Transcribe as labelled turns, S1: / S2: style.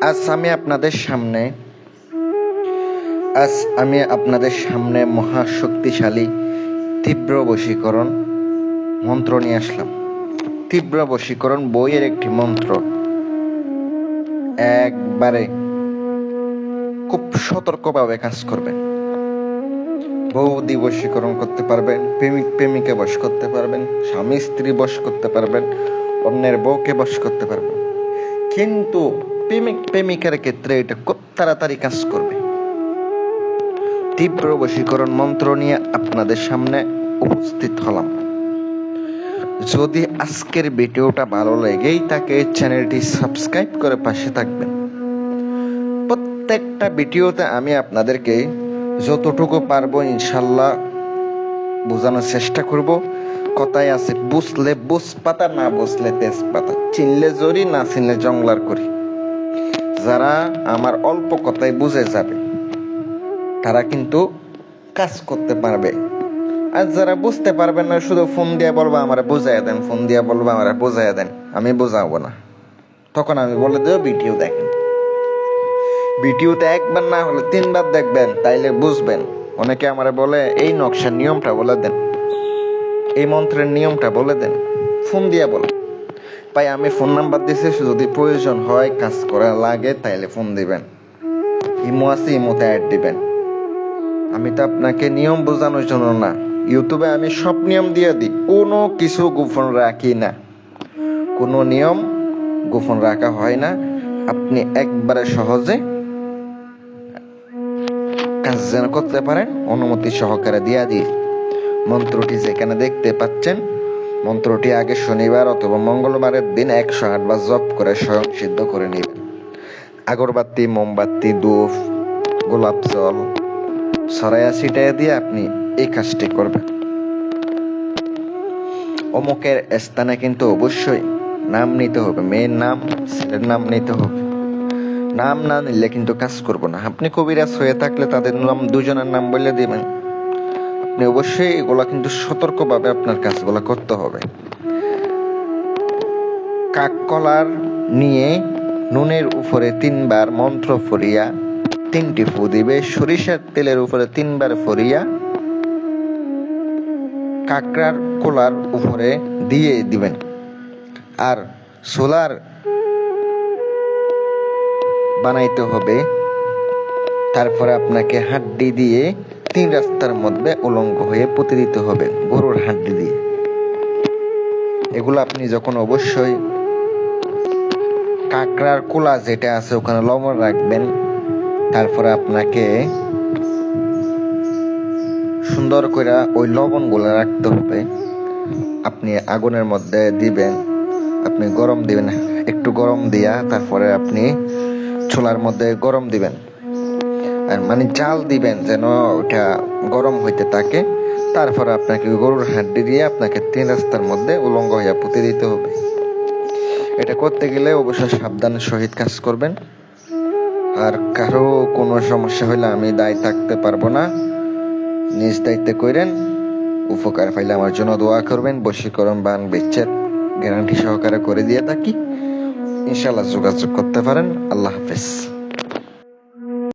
S1: আজ আমি আপনাদের সামনে, আজ আমি আপনাদের সামনে মহাশক্তিশালী তীব্র বশীকরণ মন্ত্র নিয়ে আসলাম। তীব্র বশীকরণ বইয়ের একটি মন্ত্র। একবারে খুব সতর্কভাবে কাজ করবে। বৌদি বশীকরণ করতে পারবেন, প্রেমিক প্রেমিকে বশ করতে পারবেন, স্বামী স্ত্রী বশ করতে পারবেন, অন্যের বউকে বশ করতে পারবেন। কিন্তু প্রেমিক প্রেমিকার ক্ষেত্রে এটা খুব তাড়াতাড়ি কাজ করবে। তীব্র বশীকরণ মন্ত্র নিয়ে আপনাদের সামনে উপস্থিত হলাম। যদি আজকের ভিডিওটা ভালো লেগেই থাকে, চ্যানেলটি সাবস্ক্রাইব করে পাশে থাকবেন। প্রত্যেকটা ভিডিওতে আমি আপনাদেরকে যতটুকু পারব ইনশাল্লাহ বোঝানোর চেষ্টা করব। কথায় আছে, বুঝলে বুঝ পাতা না বুঝলে তেজপাতা। চিনলে জরি, না চিনলে জংলার করি। যারা আমার অল্প কথায় বুঝে যাবে, তারা কিন্তু কাজ করতে পারবে। আর যারা বুঝতে পারবে না, শুধু ফোন দিয়ে বলব, আমার বুঝাইয়া দেন, ফোন দিয়ে বলব, আমার বুঝাইয়া দেন, আমি বোঝাবো না। তখন আমি বলে দেবো, ভিডিও দেখেন। ভিডিওতে একবার না হলে তিনবার দেখবেন, তাইলে বুঝবেন। অনেকে আমারে বলে, এই নকশার নিয়মটা বলে দেন। এই মন্ত্রের নিয়মটা বলে দেন। ফোন দিয়ে বলে ভাই আমি ফোন নাম্বার দিয়েছি যদি প্রয়োজন হয়, কাজ করা লাগে, তাইলে ফোন দিবেন। ইমো আছে ইমোতে অ্যাড দিবেন। আমি তো আপনাকে নিয়ম বোঝানোর জন্য না। ইউটিউবে আমি সব নিয়ম দিয়ে দিই। কোনো কিছু গোপন রাখি না। কোনো নিয়ম গোপন রাখা হয় না। আপনি একবারে সহজে কাজ যেন করতে পারেন, অনুমতি সহকারে দিয়া দিই। মন্ত্রটি যেখানে দেখতে পাচ্ছেন মন্ত্রটি আগে শনিবার অথবা মঙ্গলবারের দিন একশো আটবার জপ করে স্বয়ং সিদ্ধ করে নেবেন। আগরবাতি, মোমবাতি, ধূপ, গোলাপ জল সরাইয়া ছিটাইয়া দিয়ে আপনি এই কাজটি করবেন। অমুকের স্থানে কিন্তু অবশ্যই নাম নিতে হবে, মেয়ের নাম, ছেলের নাম নিতে হবে। নাম না নিলে কিন্তু কাজ করব না। আপনি কবিরাজ হয়ে থাকলে তাদের নাম, দুজনের নাম বলে দিবেন। আপনি অবশ্যই এগুলা কিন্তু সতর্কভাবে আপনার কাজগুলো করতে হবে। কাককলার নিয়ে নুনের উপরে তিনবার মন্ত্র ফরিয়া তিনটি ফু দিবে, সরিষার তেলের উপরে তিনবার ফরিয়া কাকড়ার কোলার উপরে দিয়ে দিবেন। আর সোলার বানাইতে হবে, তারপরে আপনাকে হাড্ডি দিয়ে তিন রাস্তার মধ্যে উলঙ্গ হয়ে পুঁতে দিতে হবে গরুর হাড্ডি দিয়ে। এগুলো আপনি যখন অবশ্যই কাঁকড়ার কোলা যেটা আছে ওখানে লবণ রাখবেন, তারপরে আপনাকে সুন্দর করে ওই লবণগুলো রাখতে হবে। আপনি আগুনের মধ্যে দিবেন, আপনি গরম দিবেন, একটু গরম দিয়া তারপরে আপনি ছোলার মধ্যে গরম দিবেন। মানে জাল দিবেন যেন ওটা গরম হইতে থাকে। তারপর আপনাকে গরুর হাড্ডি দিয়ে আপনাকে তিন রাস্তার মধ্যে উলঙ্গ হইয়া পুঁতে দিতে হবে। এটা করতে গেলে অবশ্যই সাবধানের সহিত কাজ করবেন। আর কারও কোনো সমস্যা হলে আমি দায় থাকতে পারব না। নিজ দায়িত্বে করেন উপকার পাইলে আমার জন্য দোয়া করবেন, বশীকরণ, বান, বিচ্ছেদ, গ্যারান্টি সহকারে করে দিয়ে থাকি। ইনশাল্লাহ যোগাযোগ করতে পারেন। আল্লাহ হাফেজ।